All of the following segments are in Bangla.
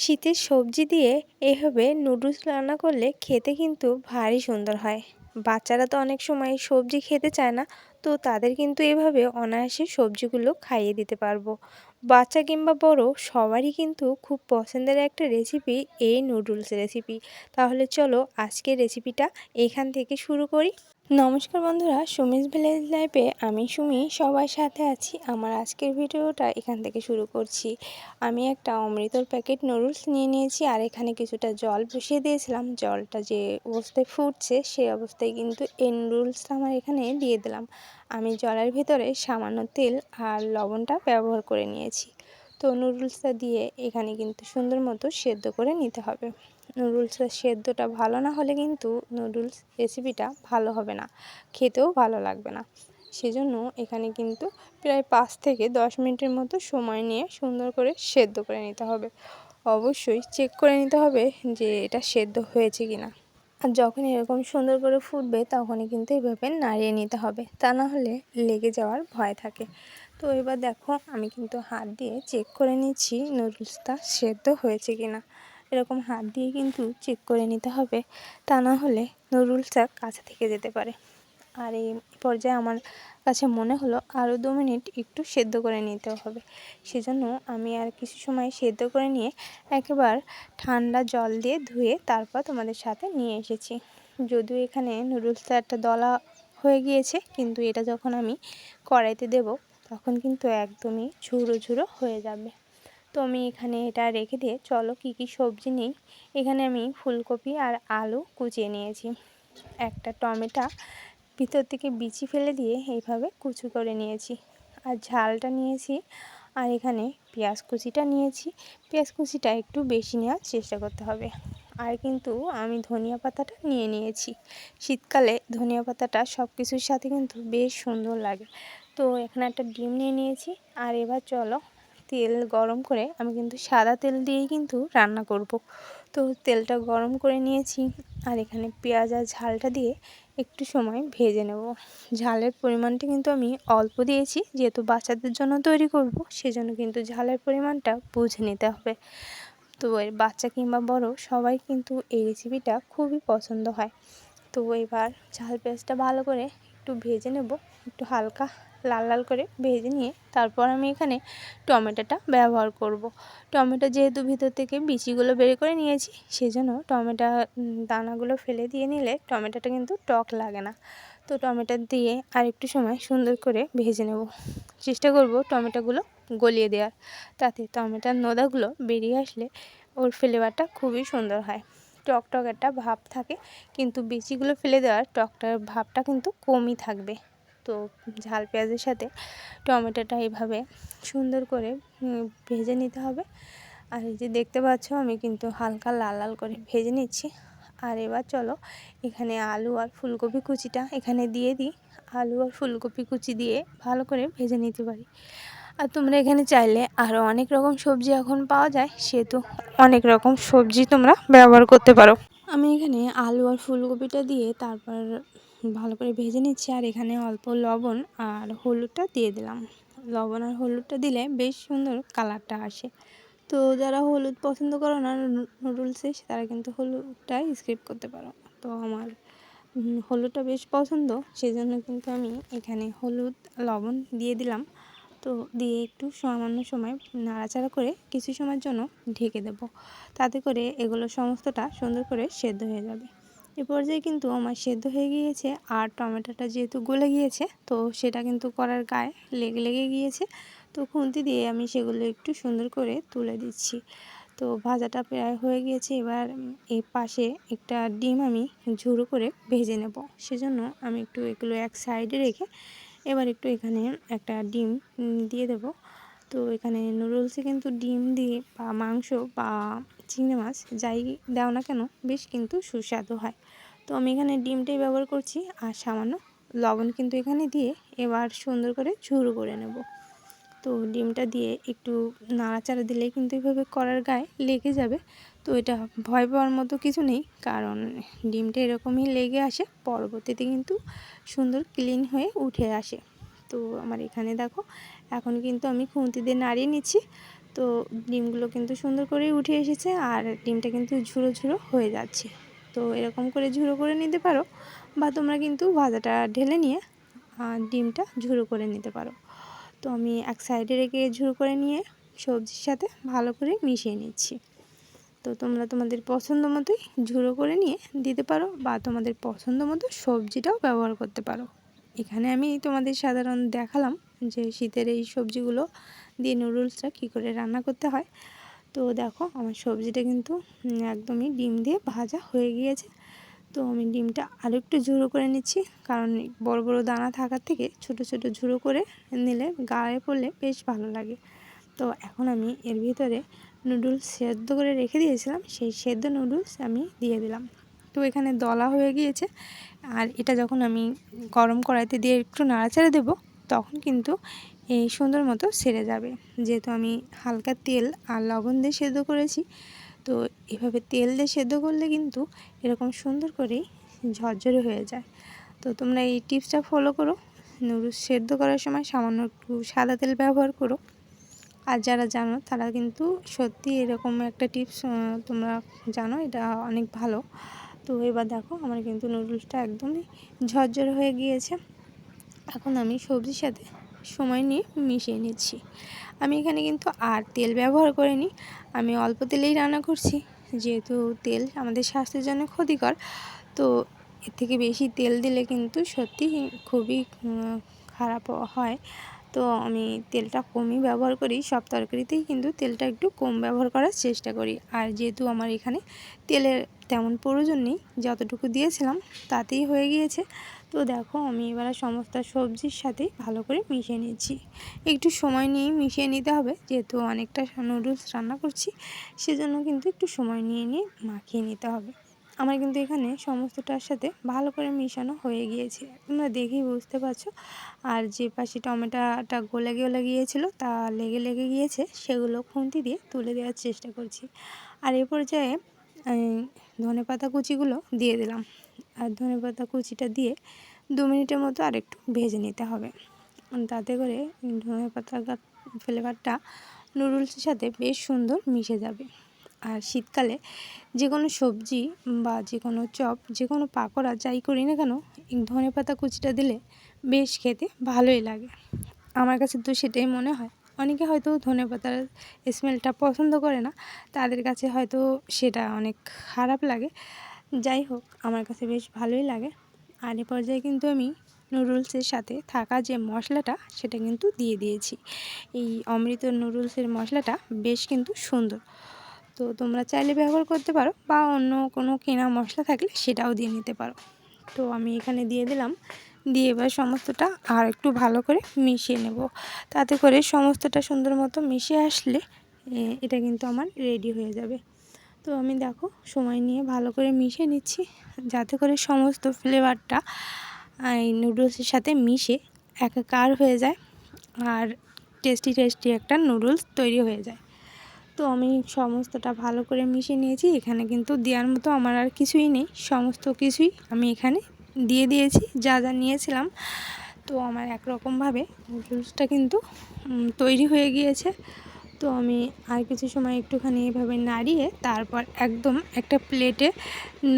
শীতের সবজি দিয়ে এভাবে নুডলস রান্না করলে খেতে কিন্তু ভারী সুন্দর হয়। বাচ্চারা তো অনেক সময় সবজি খেতে চায় না, তো তাদের কিন্তু এভাবে অনায়াসে সবজিগুলো খাইয়ে দিতে পারব। বাচ্চা কিংবা বড় সবারই কিন্তু খুব পছন্দের একটা রেসিপি এই নুডলস রেসিপি তাহলে চলো আজকের রেসিপিটা এখান থেকে শুরু করি। নমস্কার বন্ধুরা, সুমিস ভিলেজ লাইফে আমি সুমি, সবার সাথে আছি। আমার আজকের ভিডিওটা এখান থেকে শুরু করছি। আমি একটা অমৃতর প্যাকেট নুডলস নিয়ে নিয়েছি আর এখানে কিছুটা জল বসিয়ে দিয়েছিলাম। জলটা যে অবস্থায় ফুটছে সেই অবস্থায় কিন্তু এই নুডলসটা আমার এখানে দিয়ে দিলাম। আমি জলের ভিতরে সামান্য তেল আর লবণটা ব্যবহার করে নিয়েছি। তো নুডলসটা দিয়ে এখানে কিন্তু সুন্দর মতো সেদ্ধ করে নিতে হবে। নুডলসের সেদ্ধটা ভালো না হলে কিন্তু নুডলস রেসিপিটা ভালো হবে না। খেতেও ভালো লাগবে না। সেজন্য এখানে কিন্তু প্রায় পাঁচ থেকে দশ মিনিটের মতো সময় নিয়ে সুন্দর করে সেদ্ধ করে নিতে হবে। অবশ্যই চেক করে নিতে হবে যে এটা সেদ্ধ হয়েছে কি না আর যখন এরকম সুন্দর করে ফুটবে তখনই কিন্তু এভাবে নাড়িয়ে নিতে হবে। তা না হলে লেগে যাওয়ার ভয় থাকে। তো এবার দেখো আমি কিন্তু হাত দিয়ে চেক করে নিচ্ছি নুডলসটা সেদ্ধ হয়েছে কি না এরকম হাত দিয়ে কিন্তু চেক করে নিতে হবে। তা না হলে নুডলসটা কাছে থেকে যেতে পারে। আর এই পর্যায়ে আমার কাছে মনে হলো আরও দু মিনিট একটু সেদ্ধ করে নিতে হবে। সেজন্য আমি আর কিছু সময় সেদ্ধ করে নিয়ে একেবার ঠান্ডা জল দিয়ে ধুয়ে তারপর তোমাদের সাথে নিয়ে এসেছি। যদিও এখানে নুডলসটা একটা দলা হয়ে গিয়েছে, কিন্তু এটা যখন আমি কড়াইতে দেব, তখন কিন্তু একদমই ঝুড়ো ঝুড়ো হয়ে যাবে। তো আমি এখানে এটা রেখে দিয়ে, চলো কি কি সবজি নেই। এখানে আমি ফুলকপি আর আলু কুচিয়ে নিয়েছি। একটা টমেটো, ভিতর থেকে বিচি ফেলে দিয়ে এইভাবে কুচু করে নিয়েছি। আর ঝালটা নিয়েছি আর এখানে পেঁয়াজ কুচিটা নিয়েছি। পেঁয়াজ কুচিটা একটু বেশি নেওয়ার চেষ্টা করতে হবে। আর কিন্তু আমি ধনিয়া পাতাটা নিয়ে নিয়েছি। শীতকালে ধনিয়া পাতাটা সব কিছুর সাথে কিন্তু বেশ সুন্দর লাগে। তো এখানে একটা ডিম নিয়ে নিয়েছি। আর এবার চলো তেল গরম করে আমি কিন্তু সাদা তেল দিয়েই কিন্তু রান্না করব। তো তেলটা গরম করে নিয়েছি আর এখানে পেঁয়াজ আর ঝালটা দিয়ে একটু সময় ভেজে নেব। ঝালের পরিমাণটা কিন্তু আমি অল্প দিয়েছি, যেহেতু বাচ্চাদের জন্য তৈরি করব, সেজন্য কিন্তু ঝালের পরিমাণটা বুঝে নিতে হবে। তো এর বাচ্চা কিংবা বড় সবাই কিন্তু এই রেসিপিটা খুবই পছন্দ হয়। তো এবার ঝাল পেঁয়াজটা ভালো করে একটু ভেজে নেব, একটু হালকা লাল লাল করে ভেজে নিয়ে তারপর আমি এখানে টমেটোটা ব্যবহার করব। টমেটো যেহেতু ভিতর থেকে বিচিগুলো বের করে নিয়েছি, সেজন্য টমেটো দানাগুলো ফেলে দিয়ে নিলে টমেটোটা কিন্তু টক লাগে না। তো টমেটো দিয়ে আর একটু সময় সুন্দর করে ভেজে নেব। চেষ্টা করব টমেটোগুলো গলিয়ে দেওয়ার। তাতে টমেটোর নোদাগুলো বেরিয়ে আসলে ওর ফ্লেভারটা খুবই সুন্দর হয়। টক টক একটা ভাব থাকে, কিন্তু বিচিগুলো ফেলে দেওয়ার টকটার ভাবটা কিন্তু কমই থাকবে। তো ঝাল পেঁয়াজের সাথে টমেটোটা এইভাবে সুন্দর করে ভেজে নিতে হবে। আর এই যে দেখতে পাচ্ছ, আমি কিন্তু হালকা লাল লাল করে ভেজে নিচ্ছি। আর এবার চলো, এখানে আলু আর ফুলকপি কুচিটা এখানে দিয়ে দিই। আলু আর ফুলকপি কুচি দিয়ে ভালো করে ভেজে নিতে পারি। আর তোমরা এখানে চাইলে আরও অনেক রকম সবজি এখন পাওয়া যায়, সেহেতু অনেক রকম সবজি তোমরা ব্যবহার করতে পারো। আমি এখানে আলু আর ফুলকপিটা দিয়ে তারপর ভালো করে ভেজে নিচ্ছি আর এখানে অল্প লবণ আর হলুদটা দিয়ে দিলাম। লবণ আর হলুদটা দিলে বেশ সুন্দর কালারটা আসে। তো যারা হলুদ পছন্দ করো না নুডলসে তারা কিন্তু হলুদটা স্কিপ করতে পারো। তো আমার হলুদটা বেশ পছন্দ সেই জন্য কিন্তু আমি এখানে হলুদ, লবণ দিয়ে দিলাম। তো দিয়ে একটু সামান্য সময় নাড়াচাড়া করে কিছু সময়ের জন্য ঢেকে দেব। তাতে করে এগুলো সমস্তটা সুন্দর করে সেদ্ধ হয়ে যাবে। এ পর্যায়ে কিন্তু আমার সেদ্ধ হয়ে গিয়েছে আর টমেটোটা যেহেতু গলে গিয়েছে, তো সেটা কিন্তু করার গায়ে লেগে লেগে গিয়েছে। তো খুন্তি দিয়ে আমি সেগুলো একটু সুন্দর করে তুলে দিচ্ছি। তো ভাজাটা প্রায় হয়ে গিয়েছে, এবার এই পাশে একটা ডিম আমি ঝুড়ো করে ভেজে নেব। সেজন্য আমি একটু এগুলো এক সাইডে রেখে এবার একটু এখানে একটা ডিম দিয়ে দেব। তো এখানে নুডলসে কিন্তু ডিম দিয়ে বা মাংস বা চিংড়ি মাছ যাই দাও না কেন, বেশ কিন্তু সুস্বাদু হয়। তো আমি এখানে ডিমটাই ব্যবহার করছি আর সামান্য লবণ কিন্তু এখানে দিয়ে এবার সুন্দর করে ঝুড়ো করে নেব। তো ডিমটা দিয়ে একটু নাড়াচাড়া দিলে কিন্তু এভাবে করার গায়ে লেগে যাবে। তো এটা ভয় পাওয়ার মতো কিছু নেই, কারণ ডিমটা এরকমই লেগে আসে, পরবর্তীতে কিন্তু সুন্দর ক্লিন হয়ে উঠে আসে। তো আমার এখানে দেখো, এখন কিন্তু আমি খুঁতি দিয়ে নাড়িয়ে নিচ্ছি। তো ডিমগুলো কিন্তু সুন্দর করেই উঠে এসেছে আর ডিমটা কিন্তু ঝুরো ঝুরো হয়ে যাচ্ছে। তো এরকম করে ঝুরো করে নিতে পারো বা তোমরা কিন্তু ভাজাটা ঢেলে নিয়ে ডিমটা ঝুরো করে নিতে পারো। তো আমি এক সাইডে রেখে ঝুরো করে নিয়ে সবজির সাথে ভালো করে মিশিয়ে নিচ্ছি। তো তোমরা তোমাদের পছন্দ মতোই ঝুড়ো করে নিয়ে দিতে পারো বা তোমাদের পছন্দ মতো সবজিটাও ব্যবহার করতে পারো। এখানে আমি তোমাদের সাধারণ দেখালাম যে শীতের এই সবজিগুলো দিয়ে নুডলসটা কী করে রান্না করতে হয়। তো দেখো আমার সবজিটা কিন্তু একদমই ডিম দিয়ে ভাজা হয়ে গিয়েছে। তো আমি ডিমটা আরও একটু ঝুড়ো করে নিচ্ছি, কারণ বড় বড় দানা থাকার থেকে ছোট ছোট ঝুড়ো করে নিলে গায়ে পড়লে বেশ ভালো লাগে। তো এখন আমি এর ভিতরে নুডলস সেদ্ধ করে রেখে দিয়েছিলাম, সেই সেদ্ধ নুডলস আমি দিয়ে দিলাম। তো এখানে দলা হয়ে গিয়েছে, আর এটা যখন আমি গরম কড়াইতে দিয়ে একটু নাড়াচাড়া দেবো, তখন কিন্তু এই সুন্দর মতো সেরে যাবে। যেহেতু আমি হালকা তেল আর লবণ দিয়ে সেদ্ধ করেছি, তো এভাবে তেল দিয়ে সেদ্ধ করলে কিন্তু এরকম সুন্দর করেই ঝরঝরে হয়ে যায়। তো তোমরা এই টিপসটা ফলো করো। নুডলস সেদ্ধ করার সময় সামান্য একটু সাদা তেল ব্যবহার করো। আর যারা জানো, তারা কিন্তু সত্যি এরকম একটা টিপস তোমরা জানো, এটা অনেক ভালো। তো এবার দেখো, আমার কিন্তু নুডলসটা একদমই ঝরঝরে হয়ে গিয়েছে। এখন আমি সবজির সাথে সময় নিয়ে মিশিয়ে নিচ্ছি। আমি এখানে কিন্তু আর তেল ব্যবহার করিনি। আমি অল্প তেলেই রান্না করছি। যেহেতু তেল আমাদের স্বাস্থ্যের জন্য ক্ষতিকর, তো এর থেকে বেশি তেল দিলে কিন্তু সত্যি খুবই খারাপ হয়। তো আমি তেলটা কমই ব্যবহার করি। সব তরকারিতেই কিন্তু তেলটা একটু কম ব্যবহার করার চেষ্টা করি। আর যেহেতু আমার এখানে তেলের তেমন প্রয়োজন নেই, যতটুকু দিয়েছিলাম তাতেই হয়ে গিয়েছে। তো দেখো, আমি এবারে সমস্ত সবজির সাথে ভালো করে মিশিয়ে নিচ্ছি একটু সময় নিয়ে মিশিয়ে নিতে হবে, যেহেতু অনেকটা নুডলস রান্না করছি, সেজন্য কিন্তু একটু সময় নিয়ে নিয়ে মাখিয়ে নিতে হবে। আমার কিন্তু এখানে সমস্তটার সাথে ভালো করে মিশানো হয়ে গিয়েছে। তোমরা দেখেই বুঝতে পারছ, আর যে পাশে টমেটোটা গলে গলে গিয়েছিল, তা লেগে লেগে গিয়েছে, সেগুলো খুন্তি দিয়ে তুলে দেওয়ার চেষ্টা করছি। আর এ পর্যায়ে ধনে পাতা কুচিগুলো দিয়ে দিলাম। আর ধনে পাতা কুচিটা দিয়ে দু মিনিটের মতো আরেকটু ভেজে নিতে হবে। তাতে করে ধনে পাতা ফ্লেভারটা নুডলসের সাথে বেশ সুন্দর মিশে যাবে। আর শীতকালে যে কোনো সবজি বা যে কোনো চপ যে কোনো পাকোড়া যাই করি না কেন ধনে পাতা কুচিটা দিলে বেশ খেতে ভালোই লাগে। আমার কাছে তো সেটাই মনে হয়। অনেকে হয়তো ধনে পাতার স্মেলটা পছন্দ করে না, তাদের কাছে হয়তো সেটা অনেক খারাপ লাগে। যাই হোক, আমার কাছে বেশ ভালোই লাগে। আর এ পর্যায়ে কিন্তু আমি নুডলসের সাথে থাকা যে মশলাটা, সেটা কিন্তু দিয়ে দিয়েছি। এই অমৃত নুডলসের মশলাটা বেশ কিন্তু সুন্দর। তো তোমরা চাইলে ব্যবহার করতে পারো, বা অন্য কোনো কেনা মশলা থাকলে সেটাও দিয়ে নিতে পারো। তো আমি এখানে দিয়ে দিলাম দিয়ে এবার সমস্তটা আর একটু ভালো করে মিশিয়ে নেব। তাতে করে সমস্তটা সুন্দর মতো মিশে আসলে এটা কিন্তু আমার রেডি হয়ে যাবে। তো আমি দেখো সময় নিয়ে ভালো করে মিশিয়ে নিচ্ছি, যাতে করে সমস্ত ফ্লেভারটা এই নুডলসের সাথে মিশে একাকার হয়ে যায় আর টেস্টি টেস্টি একটা নুডলস তৈরি হয়ে যায়। তো আমি সমস্তটা ভালো করে মিশিয়ে নিয়েছি, এখানে কিন্তু দেওয়ার মতো আমার আর কিছুই নেই, সমস্ত কিছুই আমি এখানে দিয়ে দিয়েছি, যা যা নিয়েছিলাম। তো আমার একরকমভাবে জুসটা কিন্তু তৈরি হয়ে গিয়েছে। তো আমি আর কিছু সময় একটুখানি এভাবে নাড়িয়ে তারপর একদম একটা প্লেটে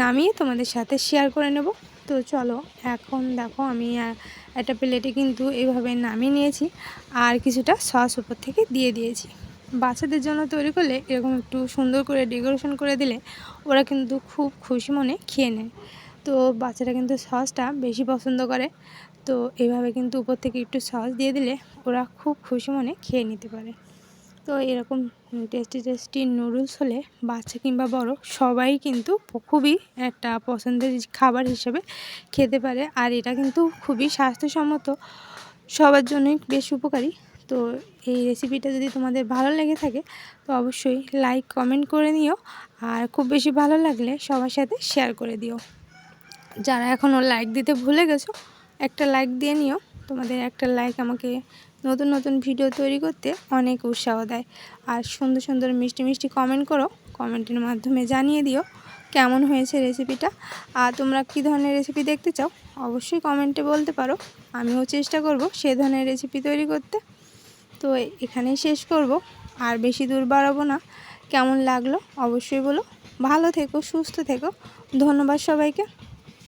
নামিয়ে তোমাদের সাথে শেয়ার করে নেব। তো চলো, এখন দেখো আমি একটা প্লেটে কিন্তু এভাবে নামিয়ে নিয়েছি আর কিছুটা সস উপর থেকে দিয়ে দিয়েছি। বাচ্চাদের জন্য তৈরি করলে এরকম একটু সুন্দর করে ডেকোরেশন করে দিলে ওরা কিন্তু খুব খুশি মনে খেয়ে নেয়। তো বাচ্চারা কিন্তু সসটা বেশি পছন্দ করে। তো এভাবে কিন্তু উপর থেকে একটু সস দিয়ে দিলে ওরা খুব খুশি মনে খেয়ে নিতে পারে। তো এরকম টেস্টি টেস্টি নুডলস হলে বাচ্চা কিংবা বড় সবাই কিন্তু খুবই একটা পছন্দের খাবার হিসেবে খেতে পারে। আর এটা কিন্তু খুবই স্বাস্থ্যসম্মত, সবার জন্যই বেশ উপকারী। তো এই রেসিপিটা যদি তোমাদের ভালো লেগে থাকে, তো অবশ্যই লাইক কমেন্ট করে নিও। আর খুব বেশি ভালো লাগলে সবার সাথে শেয়ার করে দিও। যারা এখনও লাইক দিতে ভুলে গেছো, একটা লাইক দিয়ে নিও। তোমাদের একটা লাইক আমাকে নতুন নতুন ভিডিও তৈরি করতে অনেক উৎসাহ দেয়। আর সুন্দর সুন্দর মিষ্টি মিষ্টি কমেন্ট করো কমেন্টের মাধ্যমে জানিয়ে দিও কেমন হয়েছে রেসিপিটা আর তোমরা কী ধরনের রেসিপি দেখতে চাও, অবশ্যই কমেন্টে বলতে পারো। আমিও চেষ্টা করব সে ধরনের রেসিপি তৈরি করতে। তো এখানেই শেষ করব। আর বেশি দূর বাড়াবো না। কেমন লাগল অবশ্যই বলো। ভালো থেকো, সুস্থ থেকো। ধন্যবাদ সবাইকে।